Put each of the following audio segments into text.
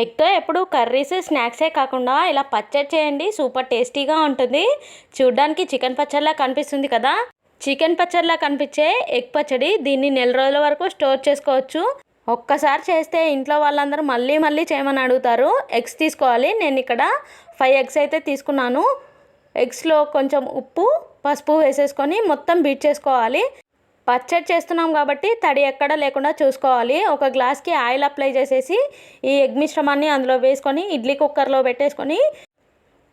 ఎగ్తో ఎప్పుడు కర్రీస్ స్నాక్సే కాకుండా ఇలా పచ్చడి చేయండి. సూపర్ టేస్టీగా ఉంటుంది. చూడ్డానికి చికెన్ పచ్చడిలా కనిపిస్తుంది కదా? చికెన్ పచ్చడిలా కనిపించే ఎగ్ పచ్చడి దీన్ని నెల రోజుల వరకు స్టోర్ చేసుకోవచ్చు. ఒక్కసారి చేస్తే ఇంట్లో వాళ్ళందరూ మళ్ళీ మళ్ళీ చేయమని అడుగుతారు. ఎగ్స్ తీసుకోవాలి. నేను ఇక్కడ ఫైవ్ ఎగ్స్ అయితే తీసుకున్నాను. ఎగ్స్లో కొంచెం ఉప్పు పసుపు వేసేసుకొని మొత్తం బీట్ చేసుకోవాలి. పచ్చడి చేస్తున్నాం కాబట్టి తడి ఎక్కడ లేకుండా చూసుకోవాలి. ఒక గ్లాస్కి ఆయిల్ అప్లై చేసేసి ఈ ఎగ్ మిశ్రమాన్ని అందులో వేసుకొని ఇడ్లీ కుక్కర్లో పెట్టేసుకొని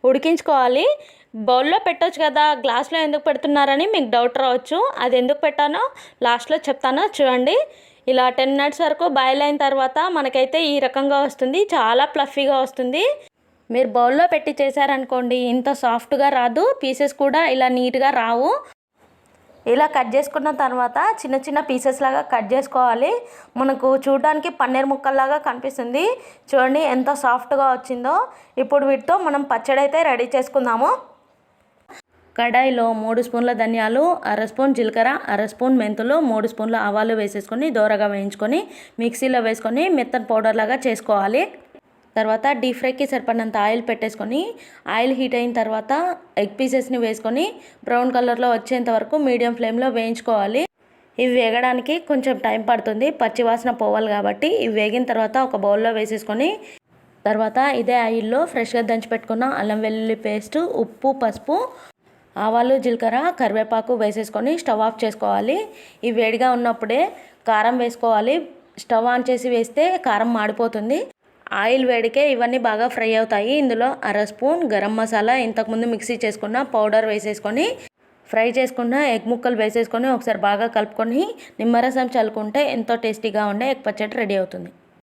ఉడికించుకోవాలి. బౌల్లో పెట్టొచ్చు కదా గ్లాస్లో ఎందుకు పెడుతున్నారని మీకు డౌట్ రావచ్చు. అది ఎందుకు పెట్టానో లాస్ట్లో చెప్తాను. చూడండి ఇలా టెన్ మినిట్స్ వరకు బాయిల్ అయిన తర్వాత మనకైతే ఈ రకంగా వస్తుంది. చాలా ప్లఫీగా వస్తుంది. మీరు బౌల్లో పెట్టి చేశారనుకోండి ఇంత సాఫ్ట్గా రాదు. పీసెస్ కూడా ఇలా నీట్గా రావు. ఇలా కట్ చేసుకున్న తర్వాత చిన్న చిన్న పీసెస్ లాగా కట్ చేసుకోవాలి. మనకు చూడడానికి పన్నీర్ ముక్కల్లాగా కనిపిస్తుంది. చూడండి ఎంత సాఫ్ట్గా వచ్చిందో. ఇప్పుడు వీటితో మనం పచ్చడి అయితే రెడీ చేసుకుందాము. కడాయిలో మూడు స్పూన్ల ధనియాలు అర స్పూన్ జీలకర్ర అర స్పూన్ మెంతులు మూడు స్పూన్ల ఆవాలు వేసేసుకొని దోరగా వేయించుకొని మిక్సీలో వేసుకొని మెత్తని పౌడర్ లాగా చేసుకోవాలి. తర్వాత డీప్ ఫ్రైకి సరిపడినంత ఆయిల్ పెట్టేసుకొని ఆయిల్ హీట్ అయిన తర్వాత ఎగ్ పీసెస్ని వేసుకొని బ్రౌన్ కలర్లో వచ్చేంత వరకు మీడియం ఫ్లేమ్లో వేయించుకోవాలి. ఇవి వేగడానికి కొంచెం టైం పడుతుంది. పచ్చివాసన పోవాలి కాబట్టి ఇవి వేగిన తర్వాత ఒక బౌల్లో వేసేసుకొని తర్వాత ఇదే ఆయిల్లో ఫ్రెష్గా దంచి పెట్టుకున్న అల్లం వెల్లుల్లి పేస్ట్ ఉప్పు పసుపు ఆవాలు జీలకర్ర కరివేపాకు వేసేసుకొని స్టవ్ ఆఫ్ చేసుకోవాలి. ఇవి వేడిగా ఉన్నప్పుడే కారం వేసుకోవాలి. స్టవ్ ఆన్ చేసి వేస్తే కారం మాడిపోతుంది. ఆయిల్ వేడికే ఇవన్నీ బాగా ఫ్రై అవుతాయి. ఇందులో అర స్పూన్ గరం మసాలా ఇంతకుముందు మిక్సీ చేసుకున్న పౌడర్ వేసేసుకొని ఫ్రై చేసుకున్న ఎగ్ ముక్కలు వేసేసుకొని ఒకసారి బాగా కలుపుకొని నిమ్మరసం చల్లుకుంటే ఎంతో టేస్టీగా ఉండే ఎగ్ పచ్చడి రెడీ అవుతుంది.